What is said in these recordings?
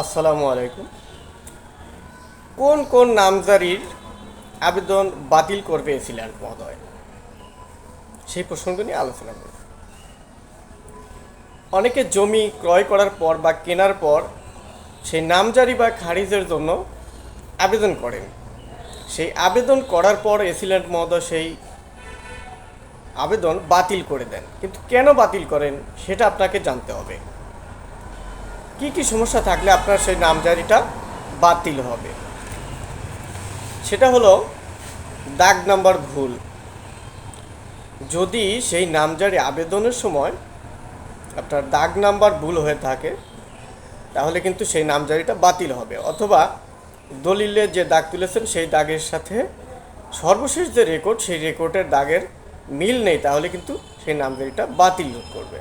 আসসালামু আলাইকুম। কোন কোন নামজারির আবেদন বাতিল করবে এসিল্যান্ড মহোদয়? সেই প্রসঙ্গ নিয়ে আলোচনা করব। অনেকে জমি ক্রয় করার পর বা কেনার পর সেই নামজারি বা খারিজের জন্য আবেদন করেন। সেই আবেদন করার পর এসিল্যান্ড মহোদয় সেই আবেদন বাতিল করে দেন। কিন্তু কেন বাতিল করেন সেটা আপনাকে জানতে হবে। কি কি সমস্যা থাকলে আপনার সেই নামজারিটা বাতিল হবে? সেটা হলো দাগ নাম্বার ভুল। যদি সেই নামজারি আবেদনের সময় আপনার দাগ নাম্বার ভুল হয়ে থাকে, তাহলে কিন্তু সেই নামজারিটা বাতিল হবে। অথবা দলিলে যে দাগ তুলেছেন, সেই দাগের সাথে সর্বশেষ যে রেকর্ড সেই রেকর্ডের দাগের মিল নেই, তাহলে কিন্তু সেই নামজারিটা বাতিল করবে।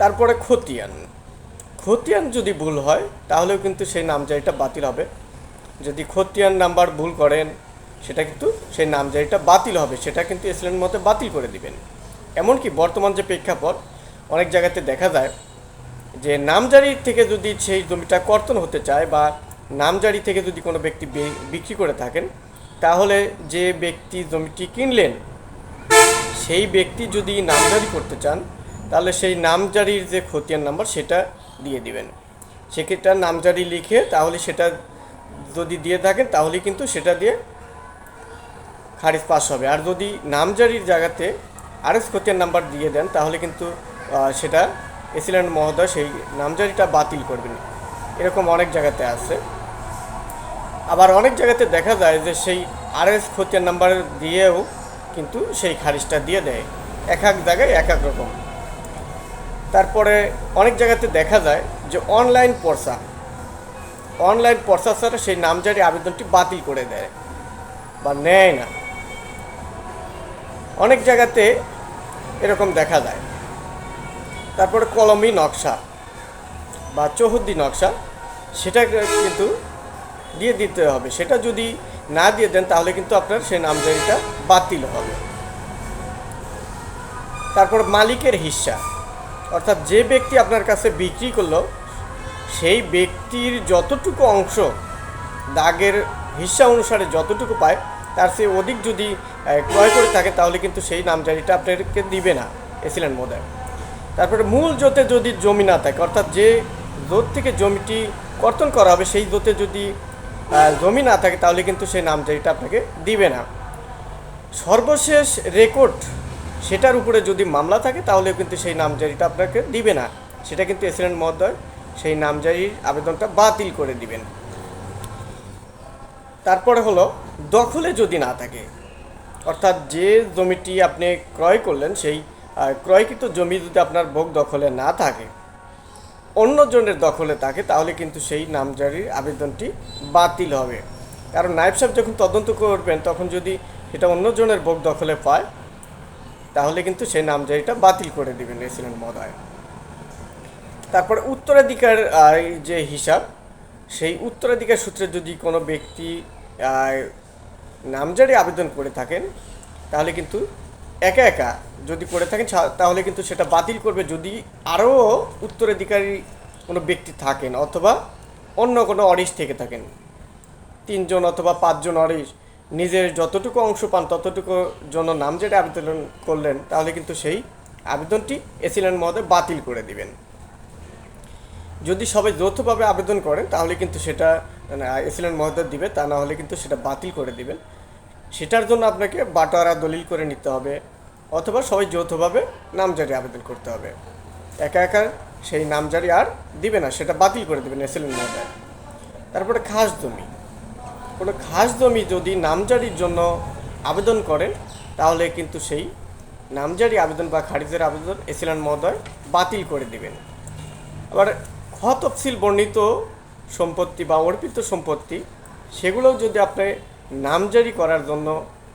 তারপরে খতিয়ান। খতিয়ান যদি ভুল হয়, তাহলেও কিন্তু সেই নামজারিটা বাতিল হবে। যদি খতিয়ান নাম্বার ভুল করেন, সেটা কিন্তু সেই নামজারিটা বাতিল হবে। সেটা কিন্তু এসিলেন্ট মতে বাতিল করে দিবেন। এমনকি বর্তমান যে প্রেক্ষাপট, অনেক জায়গাতে দেখা যায় যে নামজারি থেকে যদি সেই জমিটা কর্তন হতে চায় বা নামজারি থেকে যদি কোনো ব্যক্তি বিক্রি করে থাকেন, তাহলে যে ব্যক্তি জমিটি কিনলেন, সেই ব্যক্তি যদি নামজারি করতে চান তাহলে সেই নামজারির যে খতিয়ান নাম্বার, সেটা দিয়ে দিবেন। সেক্ষেত্রে নামজারি লিখে তাহলে সেটা যদি দিয়ে থাকেন তাহলে কিন্তু সেটা দিয়ে খারিজ পাস হবে। আর যদি নামজারির জায়গাতে আরএস খতিয়ান নাম্বার দিয়ে দেন, তাহলে কিন্তু সেটা এসিল্যান্ড মহোদয় সেই নামজারিটা বাতিল করবেন। এরকম অনেক জায়গাতে আছে। আবার অনেক জায়গাতে দেখা যায় যে সেই আরএস খতিয়ান নাম্বার দিয়েও কিন্তু সেই খারিজটা দিয়ে দেয়। এক এক জায়গায় এক এক রকম। তারপরে অনেক জায়গাতে দেখা যায় যে অনলাইন পর্সা। অনলাইন পর্সা ছাড়া সেই নামজারি আবেদনটি বাতিল করে দেয় বা নেয় না। অনেক জায়গাতে এরকম দেখা যায়। তারপরে কলমি নকশা বা চৌহদ্দি নকশা, সেটা কিন্তু দিয়ে দিতে হবে। সেটা যদি না দিয়ে দেন, তাহলে কিন্তু আপনার সেই নামজারিটা বাতিল হবে। তারপর মালিকের হিস্সা অর্থাৎ যে ব্যক্তি আপনার কাছে বিক্রি করল, সেই ব্যক্তির যতটুকু অংশ দাগের হিসা অনুসারে যতটুকু পায়, তার চেয়ে অধিক যদি ক্রয় করে থাকে, তাহলে কিন্তু সেই নামজারিটা আপনাদেরকে দিবে না এসিলেন মোদায়। তারপরে মূল জোতে যদি জমি না থাকে, অর্থাৎ যে জোত থেকে জমিটি কর্তন করা হবে, সেই জোতে যদি জমি না থাকে, তাহলে কিন্তু সেই নামজারিটা আপনাকে দিবে না। সর্বশেষ রেকর্ড সেটার উপরে যদি মামলা থাকে, তাহলে কিন্তু সেই নামজারিটা আপনাকে দিবে না। সেটা কিন্তু এসিডেন্ট মহোদয় সেই নামজারির আবেদনটা বাতিল করে দিবেন। তারপরে হলো, দখলে যদি না থাকে, অর্থাৎ যে জমিটি আপনি ক্রয় করলেন, সেই ক্রয়কৃত জমি যদি আপনার ভোগ দখলে না থাকে অন্য জনের দখলে থাকে, তাহলে কিন্তু সেই নামজারির আবেদনটি বাতিল হবে। কারণ নায়েব সাহেব যখন তদন্ত করবেন, তখন যদি সেটা অন্য জনের ভোগ দখলে পায় তাহলে কিন্তু সেই নামজারিটা বাতিল করে দিবেন রেসিডেন্ট মহোদয় তারপর উত্তরাধিকার যে হিসাব, সেই উত্তরাধিকার সূত্রে যদি কোনো ব্যক্তি নামজারি আবেদন করে থাকেন, তাহলে কিন্তু একা একা যদি করে থাকেন তাহলে কিন্তু সেটা বাতিল করবে যদি আরও উত্তরাধিকারী কোনো ব্যক্তি থাকেন অথবা অন্য কোনো অরিস থেকে থাকেন। তিনজন অথবা পাঁচজন অরিস নিজের যতটুকু অংশ পান, ততটুকু জন্য নাম যেটা আবেদন করলেন, তাহলে কিন্তু সেই আবেদনটি এসিল্যান্ড মহোদয় বাতিল করে দিবেন। যদি সবাই যৌথভাবে আবেদন করেন, তাহলে কিন্তু সেটা এসিল্যান্ড মহোদয় দিবে, তা না হলে কিন্তু সেটা বাতিল করে দিবেন। সেটার জন্য আপনাকে বাটোয়ারা দলিল করে নিতে হবে, অথবা সবাই যৌথভাবে নামজারি আবেদন করতে হবে। একা একা সেই নামজারি আর দিবে না, সেটা বাতিল করে দেবেন এসিল্যান্ড মহোদয়। তারপরে খাস জমি। কোনো খাস জমি যদি নামজারির জন্য আবেদন করেন, তাহলে কিন্তু সেই নামজারি আবেদন বা খারিজের আবেদন এসিলান মহোদয় বাতিল করে দিবেন। আবার খ তফসিল বর্ণিত সম্পত্তি বা অর্পিত সম্পত্তি, সেগুলোও যদি আপনি নামজারি করার জন্য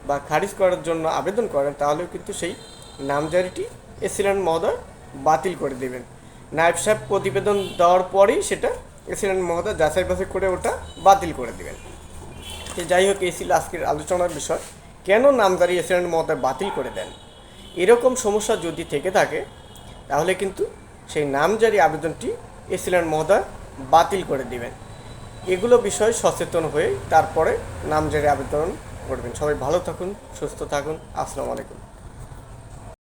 বা খারিজ করার জন্য আবেদন করেন, তাহলেও কিন্তু সেই নামজারিটি এসিলান মহোদয় বাতিল করে দেবেন। নায়েব সাহেব প্রতিবেদন দেওয়ার পরেই সেটা এসিলান মহোদয় যাচাই বাছাই করে ওটা বাতিল করে দেবেন। যাই হোক, এই ছিল আজকের আলোচনার বিষয়। কেন নামদারি এসিডেন্ট মহোদয় বাতিল করে দেন? এরকম সমস্যা যদি থেকে থাকে, তাহলে কিন্তু সেই নামজারি আবেদনটি এসিল্যান্ড মহোদয় বাতিল করে দিবেন। এগুলো বিষয়ে সচেতন হয়ে তারপরে নামজারি আবেদন করবেন। সবাই ভালো থাকুন, সুস্থ থাকুন। আসসালামু আলাইকুম।